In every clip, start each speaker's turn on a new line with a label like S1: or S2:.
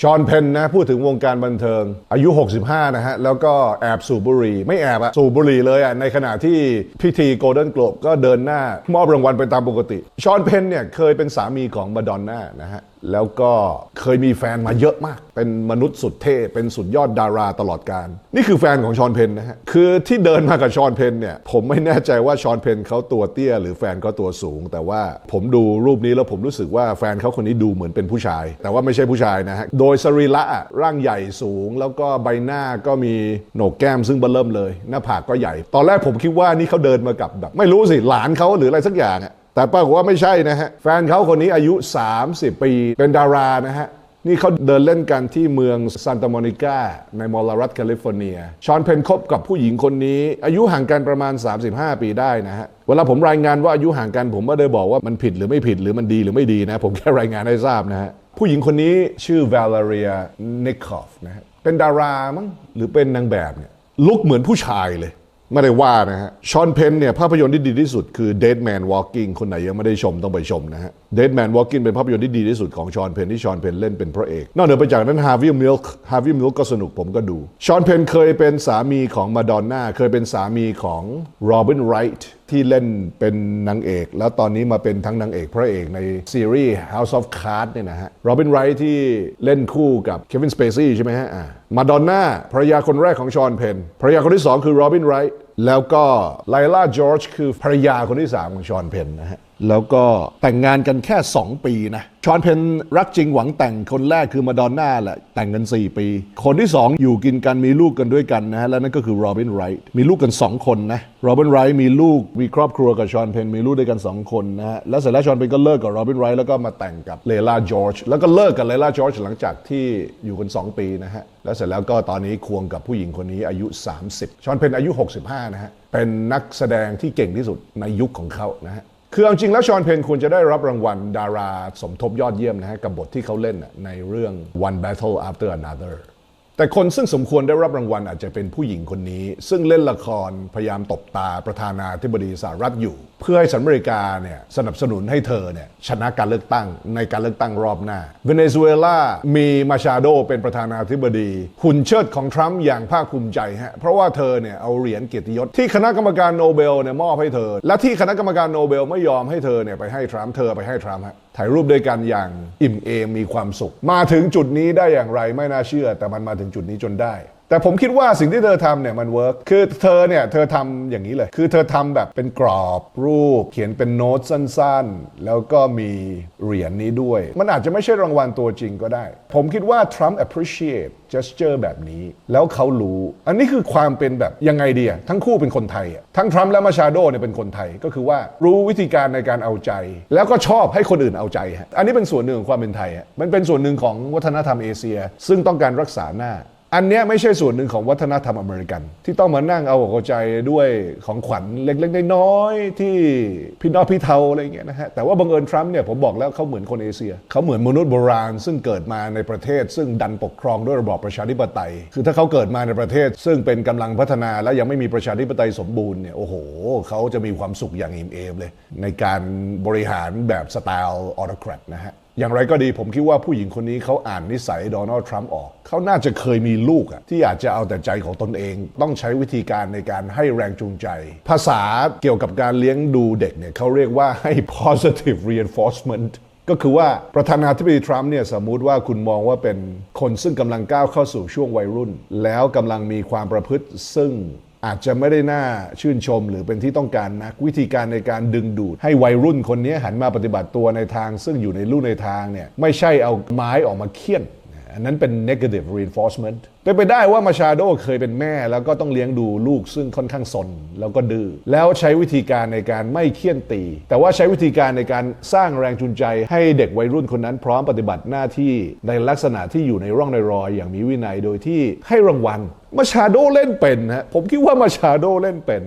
S1: ชอนเพนนะพูดถึงวงการบันเทิง อายุ 65 นะฮะ แล้วก็แอบสูบบุหรี่ ไม่แอบอะสูบบุหรี่เลยอะในขณะที่พิธีโกลเด้นโกลบก็เดินหน้ามอบรางวัลไปตามปกติ ชอนเพนเนี่ยเคยเป็นสามีของมาดอนน่านะฮะ แล้วก็เคยมีแฟนมาเยอะมาก เป็นมนุษย์สุดเท่ เป็นสุดยอดดาราตลอดการ นี่คือแฟนของชอนเพนนะฮะ คือที่เดินมากับชอนเพนเนี่ย ผมไม่แน่ใจว่าชอนเพนเขาตัวเตี้ย หรือแฟนเขาตัวสูง แต่ว่าผมดูรูปนี้แล้วผมรู้สึกว่าแฟนเขาคนนี้ดูเหมือนเป็นผู้ชาย แต่ว่าไม่ใช่ผู้ชายนะฮะ โดยสรีระร่างใหญ่สูง แล้วก็ใบหน้าก็มีโหนกแก้มซึ่งเบิ่มเริ่มเลย หน้าผากก็ใหญ่ ตอนแรกผมคิดว่านี่เขาเดินมากับแบบไม่รู้สิหลานเขาหรืออะไรสักอย่างอะ แต่ปรากฏว่าไม่ใช่นะฮะ แฟนเขาคนนี้อายุ 30 ปี เป็นดารานะฮะ นี่เขาเดินเล่นกันที่เมืองซานตาโมนิกาในมอลรัฐแคลิฟอร์เนีย ชอนเพนคบกับผู้หญิงคนนี้ อายุห่างกันประมาณ 35 ปีได้นะฮะ เวลาผมรายงานว่าอายุห่างกันผมไม่ได้บอกว่ามันผิดหรือไม่ผิดหรือมันดีหรือไม่ดีนะ ผมแค่รายงานให้ทราบนะฮะ ผู้หญิงคนนี้ชื่อ Valeria Nikov นะฮะ เป็นดารามั้งหรือเป็นนางแบบเนี่ยลุกเหมือนผู้ชายเลย ไม่ได้ว่านะฮะชอนเพนเนี่ยภาพยนตร์ที่ดีที่สุดคือ Dead Man Walking คนไหนยังไม่ได้ชมต้องไปชมนะฮะ Dead Man Walking เป็นภาพยนตร์ที่ดีที่สุดของชอนเพนที่ชอนเพนเล่นเป็นพระเอกนอกเหนือไปจากนั้น Harvey Milk Harvey Milk ก็สนุกผมก็ดูชอนเพนเคยเป็นสามีของมาดอนน่าเคยเป็นสามีของโรบินไรท์ที่เล่นเป็นนางเอก แล้วตอนนี้มาเป็นทั้งนางเอกพระเอกในซีรีส์ House of Cards เนี่ยนะฮะโรบินไรท์ที่เล่นคู่กับเควินสเปซี่ใช่ไหมฮะมาดอนน่าภรรยาคนแรกของชอนเพนภรรยาคนที่สองคือโรบินไรท์ แล้วก็ไลล่าจอร์จคือภรรยาคนที่ 3 ของชอนเพนนะฮะ แล้วก็แต่งงานกันแค่ 2 ปีนะ ชอนเพนรักจริงหวังแต่งคนแรกคือมาดอนน่าแหละ แต่งกัน 4 ปี คนที่ 2 อยู่กินกันมีลูกกันด้วยกันนะฮะ และนั่นก็คือโรบินไรท์มีลูกกัน 2 คนนะโรบินไรท์มีลูกมีครอบครัวกับชอนเพนมีลูกด้วยกัน 2 คนนะฮะ แล้วเสร็จแล้วชอนเพนก็เลิกกับโรบินไรท์แล้วก็มาแต่งกับเลล่าจอร์จแล้วก็เลิกกับเลล่าจอร์จหลังจากที่อยู่กัน 2 ปีนะฮะ แล้วเสร็จแล้วก็ตอนนี้ควงกับผู้หญิงคนนี้อายุ 30 ชอนเพนอายุ 65 นะฮะ เป็นนักแสดงที่เก่งที่สุดในยุคของเขานะฮะ คือเอาจริงแล้วชอนเพนควรจะได้รับรางวัลดาราสมทบยอดเยี่ยมนะฮะกับบทที่เขาเล่นนะในเรื่อง One Battle After Another แต่คนซึ่งสมควรได้รับรางวัลอาจจะเป็นผู้หญิงคนนี้ ซึ่งเล่นละครพยายามตบตาประธานาธิบดีสหรัฐอยู่ เพื่อให้สหรัฐอเมริกาเนี่ยสนับสนุนให้เธอเนี่ยชนะการเลือกตั้งในการเลือกตั้งรอบหน้าเวเนซุเอลามีมาชาโดเป็นประธานาธิบดี หุ่นเชิดของทรัมป์อย่างภาคภูมิใจฮะเพราะว่าเธอเนี่ยเอาเหรียญเกียรติยศที่คณะกรรมการโนเบลเนี่ยมอบให้เธอ และที่คณะกรรมการโนเบลไม่ยอมให้เธอเนี่ยไปให้ทรัมป์เธอไปให้ทรัมป์ฮะ ถ่ายรูปด้วยกันอย่างอิ่มเอมมีความสุข มาถึงจุดนี้ได้อย่างไรไม่น่าเชื่อ แต่มันมาถึงจุดนี้จนได้ แต่ผมคิดว่าสิ่งที่เธอทำเนี่ยมันเวิร์กคือเธอเนี่ยเธอทำอย่างนี้เลย คือเธอทำแบบเป็นกรอบรูป เขียนเป็นโน้ตสั้นๆ แล้วก็มีเหรียญนี้ด้วย มันอาจจะไม่ใช่รางวัลตัวจริงก็ได้ ผมคิดว่าทรัมป์ appreciate gesture แบบนี้ แล้วเขารู้ อันนี้คือความเป็นแบบยังไงดีอะทั้งคู่เป็นคนไทยอะทั้งทรัมป์และมาชาโดเนี่ยเป็นคนไทย ก็คือว่ารู้วิธีการในการเอาใจ แล้วก็ชอบให้คนอื่นเอาใจฮะอันนี้เป็นส่วนหนึ่งของความเป็นไทยฮะมันเป็นส่วนหนึ่งของวัฒนธรรมเอเชีย ซึ่งต้องการรักษาหน้า อันเนี้ยไม่ใช่ส่วนหนึ่งของวัฒนธรรมอเมริกัน ที่ต้องมานั่งเอาอกเอาใจด้วยของขวัญเล็กๆน้อยๆที่พี่น้องพี่เทาอะไรเงี้ยนะฮะแต่ว่าบังเอิญทรัมป์เนี่ยผมบอกแล้วเขาเหมือนคนเอเชียเขาเหมือนมนุษย์โบราณ ซึ่งเกิดมาในประเทศ ซึ่งดันปกครองด้วยระบอบประชาธิปไตย คือถ้าเขาเกิดมาในประเทศ ซึ่งเป็นกำลังพัฒนาและยังไม่มีประชาธิปไตยสมบูรณ์เนี่ยโอ้โหเขาจะมีความสุขอย่างอิ่มเอมเลย ในการบริหารแบบสไตล์ออโตแครตนะฮะ อย่างไรก็ดีผมคิดว่าผู้หญิงคนนี้เขาอ่านนิสัยโดนัลด์ทรัมป์ออก เขาน่าจะเคยมีลูกอะที่อาจจะเอาแต่ใจของตนเอง ต้องใช้วิธีการในการให้แรงจูงใจ ภาษาเกี่ยวกับการเลี้ยงดูเด็กเนี่ยเขาเรียกว่าให้ positive reinforcement ก็คือว่าประธานาธิบดีทรัมป์เนี่ยสมมุติว่าคุณมองว่าเป็นคนซึ่งกำลังก้าวเข้าสู่ช่วงวัยรุ่น แล้วกำลังมีความประพฤติซึ่ง อาจจะไม่ได้น่าชื่นชมหรือเป็นที่ต้องการนัก วิธีการในการดึงดูด ให้วัยรุ่นคนนี้หันมาปฏิบัติตัวในทาง ซึ่งอยู่ในลู่ในทางเนี่ยไม่ใช่เอาไม้ออกมาเคี่ยน อันนั้นเป็น negative reinforcement เป็นไปได้ว่ามาชาโดเคยเป็นแม่ แล้วก็ต้องเลี้ยงดูลูกซึ่งค่อนข้างสนแล้วก็ดื้อแล้วใช้วิธีการในการไม่เคี่ยนตี แต่ว่าใช้วิธีการในการสร้างแรงจูงใจให้เด็กวัยรุ่นคนนั้นพร้อมปฏิบัติหน้าที่ในลักษณะที่อยู่ในร่องในรอยอย่างมีวินัยโดยที่ให้รางวัลมาชาโดเล่นเป็นฮะผมคิดว่ามาชาโดเล่นเป็น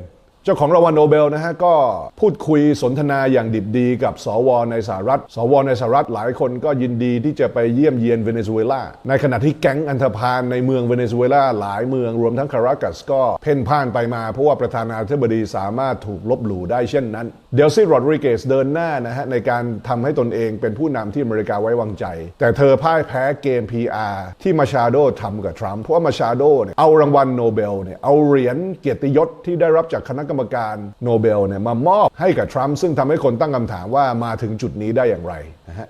S1: จ้าของรางวัลโนเบลนะฮะก็พูดคุยสนทนาอย่างดิบดีกับสวในสหรัฐ สวในสหรัฐหลายคนก็ยินดีที่จะไปเยี่ยมเยียนเวเนซุเอลาในขณะที่แก๊งอันธพาลในเมืองเวเนซุเอลาหลายเมืองรวมทั้งคารากัสก็เพ่นพ่านไปมา เพราะว่าประธานาธิบดีสามารถถูกลบหลู่ได้เช่นนั้น เดลซี่โรดริเกสเดินหน้านะฮะในการทำให้ตนเองเป็นผู้นำที่อเมริกาไว้วางใจ แต่เธอพ่ายแพ้เกม PR ที่มาชาโดทำกับทรัมป์เพราะว่ามาชาโดเนี่ยเอารางวัลโนเบลเนี่ยเอาเหรียญเกียรติยศที่ได้รับจากคณะกรรมการโนเบลเนี่ยมามอบให้กับทรัมป์ซึ่งทำให้คนตั้งคำถามว่ามาถึงจุดนี้ได้อย่างไรนะฮะ